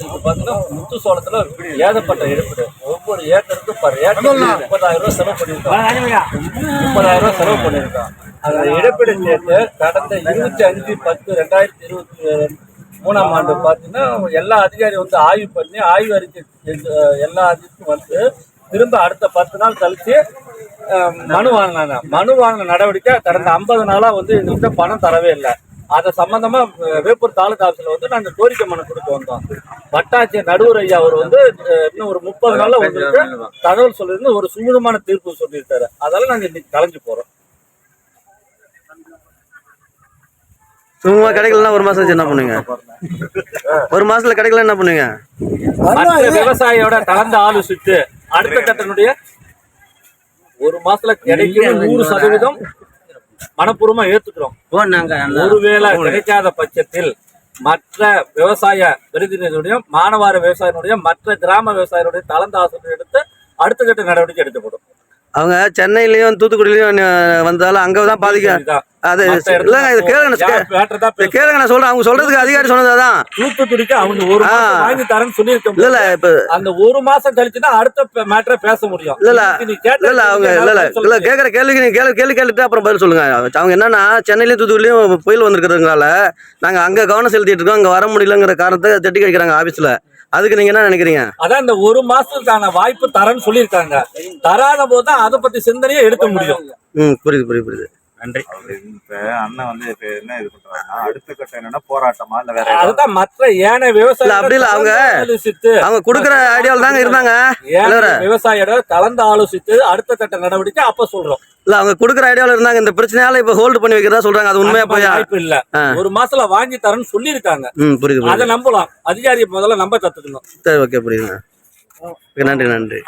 எங்களுக்கு பார்த்தீங்கன்னா முத்து சோளத்துல ஏகப்பட்ட எடுப்பு ஒவ்வொரு ஏக்கருக்கும் பர் ஏக்கருக்கு முப்பதாயிரம் ரூபாய் செலவு பண்ணியிருக்கோம் முப்பதாயிரம் ரூபாய் செலவு பண்ணியிருக்கோம் அந்த இழப்பீடு சேர்த்து கடந்த இருபத்தி அஞ்சு பத்து ரெண்டாயிரத்தி இருபத்தி மூணாம் ஆண்டு பார்த்தீங்கன்னா எல்லா அதிகாரியும் வந்து ஆய்வு பண்ணி ஆய்வு அறிக்கை எல்லா அதிகாரியும் வந்து திரும்ப அடுத்த பத்து நாள் கழிச்சு அஹ், மனு வாங்கினாங்க. மனு வாங்கின நடவடிக்கை கடந்த ஐம்பது நாளா வந்து எங்கள்கிட்ட பணம் தரவே இல்லை. அது சம்பந்தமா வேப்பூர் தாலுகா ஆஃபீஸ்ல வந்து நாங்க கோரிக்கை மனு கொடுத்து வந்தோம். வட்டாட்சியர் நடுவர் ஐயா அவர் வந்து இன்னும் ஒரு முப்பது நாள்ல உங்களுக்கு தகவல் சொல்லியிருந்து ஒரு சுமூகமான தீர்ப்பு சொல்லியிருக்காரு. அதனால நாங்க இன்னைக்கு கலைஞ்சு போறோம். சும்மா கிடைக்கலன்னா ஒரு மாசம் என்ன பண்ணுவீங்க? ஒரு மாசத்துல கிடைக்கல என்ன பண்ணுவீங்க? விவசாயியோட கலந்து ஆலோசித்து அடுத்த கட்டனுடைய ஒரு மாசத்துல கிடைக்கும் நூறு சதவீதம் மனப்பூர்வமா ஏத்துக்கிறோம். ஒருவேளை கிடைக்காத பட்சத்தில் மற்ற விவசாய பிரதிநிதியுடைய மாணவார விவசாயினுடைய மற்ற கிராம விவசாயினுடைய கலந்து ஆலோசனை எடுத்து அடுத்த கட்ட நடவடிக்கை எடுக்கப்படும். அவங்க சென்னையிலயும் தூத்துக்குடியிலயும் வந்தாலும் அங்கதான் பாதிக்க இதுதான். அது இல்லைங்க இது கேளுங்க தான். கேளுங்க நான் சொல்றேன். அவங்க சொல்றதுக்கு அதிகாரி சொன்னதாதான் தூத்துக்குடிக்கு அவங்க ஒரு. வாங்கி தரேன்னு சொல்லியிருக்க இல்ல இல்ல இப்ப அந்த ஒரு மாசம் கழிச்சு தான் அடுத்த மேட்டரை பேச முடியும். இல்ல, இல்ல. அவங்க இல்ல இல்ல. கேக்குற கேள்விக்கு நீங்க கேள்வி கேள்வி கேட்டுட்டு அப்புறம் பதில் சொல்லுங்க. அவங்க என்னன்னா சென்னையிலயும் தூத்துக்குடியிலயும் புயல் வந்திருக்கிறதுனால நாங்க அங்க கவனம் செலுத்திட்டு இருக்கோம். அங்க வர முடியலங்கிற காரணத்தை தட்டி கழிக்கிறாங்க ஆபீஸ்ல அதுக்கு நீங்க என்ன நினைக்கிறீங்க? அதான் இந்த ஒரு மாசத்துக்கான வாய்ப்பு தரேன்னு சொல்லியிருக்காங்க. தராத போது தான் அதை பத்தி சிந்தனையை எடுக்க முடியும். ம் புரியுது புரியுது புரியுது. நன்றி. அண்ணன் வந்து இப்ப என்ன இது பண்றாங்கன்னா அடுத்த கட்டம் என்னன்னா போராட்டமா இல்ல வேற ஏதாவது? அதுதான் மற்ற ஏனைய இல்ல, விவசாயிகள் அப்படி இல்ல, அவங்க- அவங்க கொடுக்குற ஐடியாவில் தாங்க இருந்தாங்க. விவசாயியோட கலந்து ஆலோசித்து அடுத்த கட்ட நடவடிக்கை அப்ப சொல்றோம். இல்ல அவங்க கொடுக்குற ஐடியாவில் இருந்தாங்க. இந்த பிரச்சனையால இப்ப ஹோல்டு பண்ணி வைக்கிறதா சொல்றாங்க. அது உண்மையா போய் வாய்ப்பு இல்ல. ஒரு மாசத்துல வாங்கி தரேன்னு சொல்லியிருக்காங்க. புரியுது அதை புரியுது நம்பலாம். அதிகாரியை முதல்ல நம்ப கத்துக்கணும். சரி ஓகே புரியுதுங்க. ஓகே, நன்றி நன்றி.